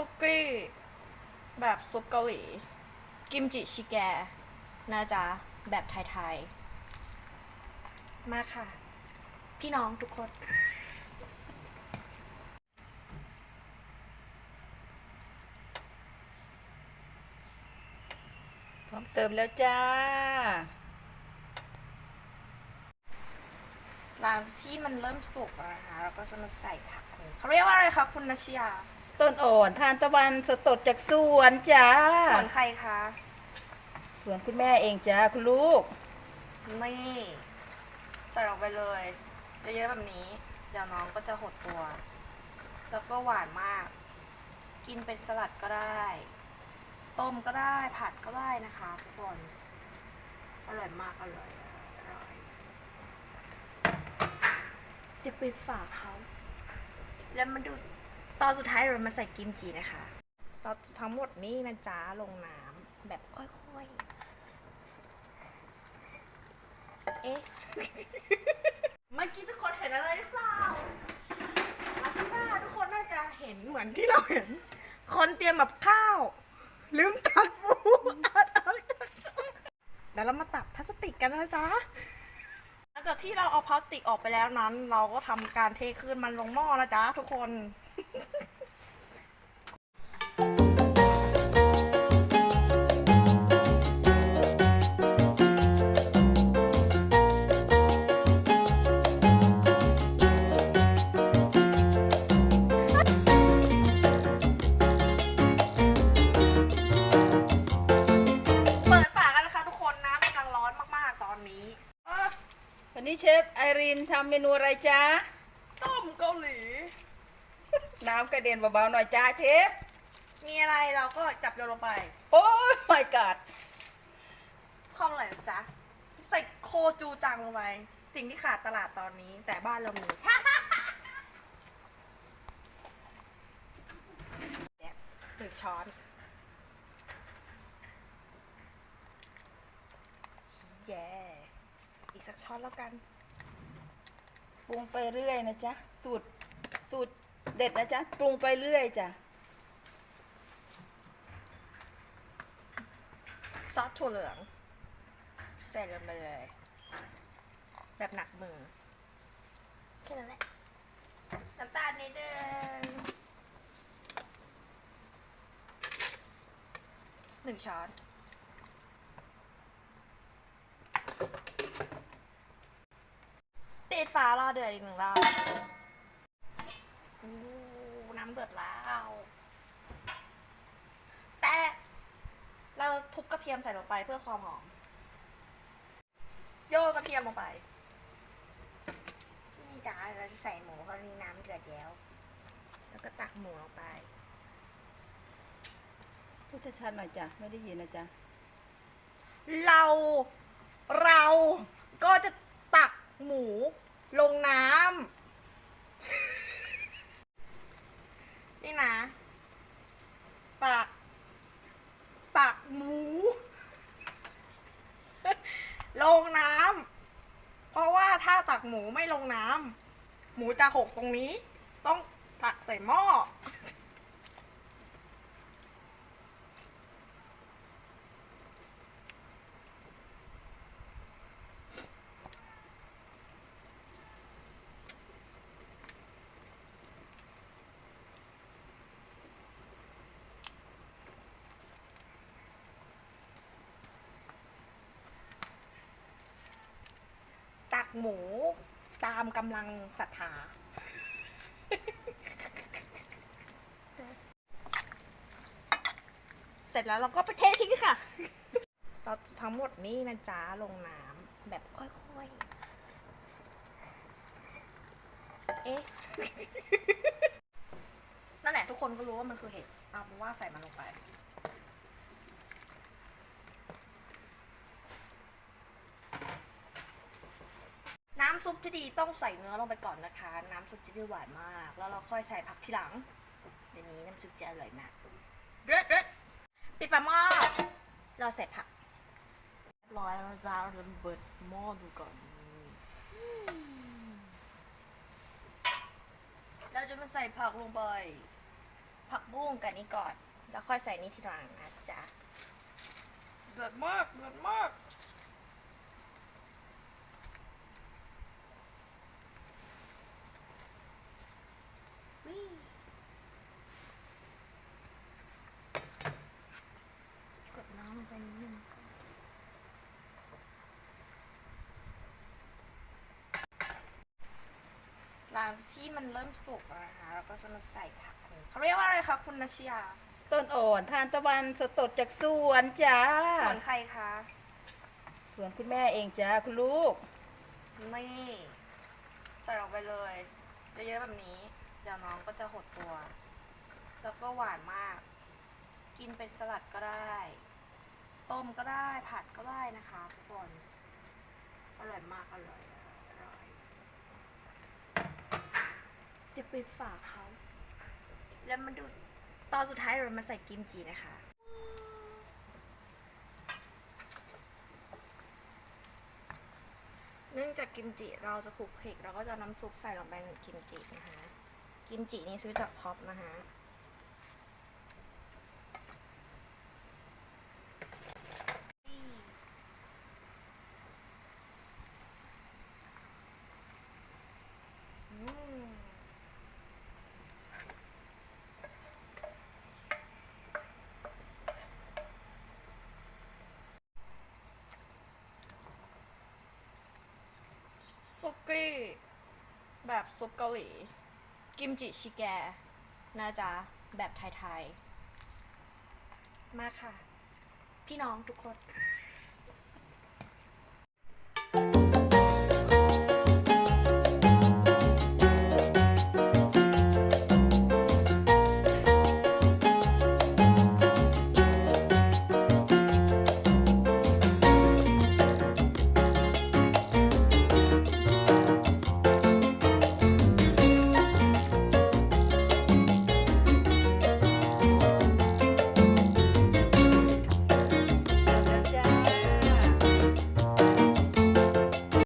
ซุกี้แบบซุปเกาหลี กิมจิชิแกนะจ๊ะ แบบไทยๆ มาค่ะ พี่น้องทุกคนพร้อมเสิร์ฟแล้วจ้า หลังที่มันเริ่มสุกนะคะเราก็จะมาใส่ผักเลยเขาเรียกว่าอะไรคะคุณนัชยา ต้นอ่อนทานตะวันสดๆจากสวนจ้าส่วนใครคะ สวนคุณแม่เองจ้าคุณลูก นี่ใส่ลงไปเลยเยอะๆแบบนี้ เดี๋ยวน้องก็จะหดตัว แล้วก็หวานมาก กินเป็นสลัดก็ได้ ต้มก็ได้ผัดก็ได้นะคะ ทุกคน อร่อยมากอร่อยอร่อยจะปิดฝาเขา แล้วมาดู ตอนสุดท้ายเรามาใส่กิมจินะคะ ตอนทั้งหมดนี้นะจ๊ะลงน้ำแบบค่อยๆ เอ๊ะ เมื่อกี้ทุกคนเห็นอะไรหรือเปล่าอาทิตย์หน้าทุกคนน่าจะเห็นเหมือนที่เราเห็น คนเตรียมแบบข้าว ลืมตัดหมูอัดเอาจากเดี๋ยวเรามาตัดพลาสติกกันนะจ๊ะหลังจากที่เราเอาพลาสติกออกไปแล้วนั้น เราก็ทำการเทคืนมันลงหม้อนะจ๊ะทุกคน ฟไอรีนทำเมนูอะไรจ้าต้มเกาหลี น้ำกระเด็นเบาๆหน่อยจ้าเชฟ มีอะไรเราก็จับโยนลงไป โอ้ยไม่กัดข้องอะไรนะจ๊ะ ใส่โคจูจังลงไป สิ่งที่ขาดตลาดตอนนี้ แต่บ้านเรามีเนี่ยหนึ่งช้อน แย่ อีกสักช้อนแล้วกัน ปรุงไปเรื่อยนะจ๊ะ สูตร สูตรเด็ดนะจ๊ะ ปรุงไปเรื่อยจ้ะ ซอสถั่วเหลือง ใส่ลงไปเลย แบบหนักมือ แค่นั้นแหละ น้ำตาลนิดนึงหนึ่งช้อน ปิดฝารอเดือดอีกหนึ่งรอบอู้น้ำเดือดแล้วแต่เราทุบกระเทียมใส่ลงไปเพื่อความหอม โยนกระเทียมลงไป นี่จ้าเราจะใส่หมูเขานี่น้ำเดือดแล้ว แล้วก็ตักหมูลงไปพูดชัดๆหน่อยจ้ะไม่ได้ยินนะจ๊ะเราเราก็จะตักหมู ลงน้ำ นี่นะตักตักหมู ลงน้ำ เพราะว่าถ้าตักหมูไม่ลงน้ำ หมูจะหกตรงนี้ ต้องตักใส่หม้อ หมูตามกำลังศรัทธาเสร็จแล้วเราก็ไปเททิ้งค่ะตอนทั้งหมดนี้นะจ๊ะลงน้ำแบบค่อยๆ เอ๊ะ นั่นแหละทุกคนก็รู้ว่ามันคือเห็ด เอาเป็นว่าใส่มันลงไปำซุปที่ดีต้องใส่เนื้อลงไปก่อนนะคะ น้ำซุปจะได้หวานมาก แล้วเราค่อยใส่ผักทีหลังเดี๋ยวนี้น้ำซุปจะอร่อยมากเด็ดเด็ดปิดฝาหม้อรอใส่ผักเรียบร้อยแล้วนะจ้าเราจะเปิดหม้อดูก่อน เราจะมาใส่ผักลงไป ผักบุ้งกับนี้ก่อน แล้วค่อยใส่นี่ทีหลังนะจ๊ะเดือดมากเดือดมาก วิกดน้ำลง ไปนิดนึงหลังที่มันเริ่มสุกแล้วนะคะเราก็จะมาใส่ผักลงเขาเรียกว่าอะไรคะคุณนัชยาต้นอ่อนทานตะวันสดๆจากสวนจ้า ส่วนใครคะสวนคุณแม่เองจ้าคุณลูก นี่ใส่ลงไปเลยเยอะๆแบบนี้ เดี๋ยวน้องก็จะหดตัว แล้วก็หวานมาก กินเป็นสลัดก็ได้ ต้มก็ได้ผัดก็ได้นะคะทุกคนอร่อยมากอร่อยอร่อยจะไปฝาเขา แล้วมาดูตอนสุดท้ายเรามาใส่กิมจินะคะเนื่องจากกิมจิเราจะคลุกคลิกเราก็จะน้ำซุปใส่ลงไปในกิมจินะคะ กิมจินี่ซื้อจากท็อปนะคะอืม ซุกี้แบบซุปเกาหลี กิมจิชิแกนะจ๊ะ แบบไทย ๆ มาค่ะ พี่น้องทุกคน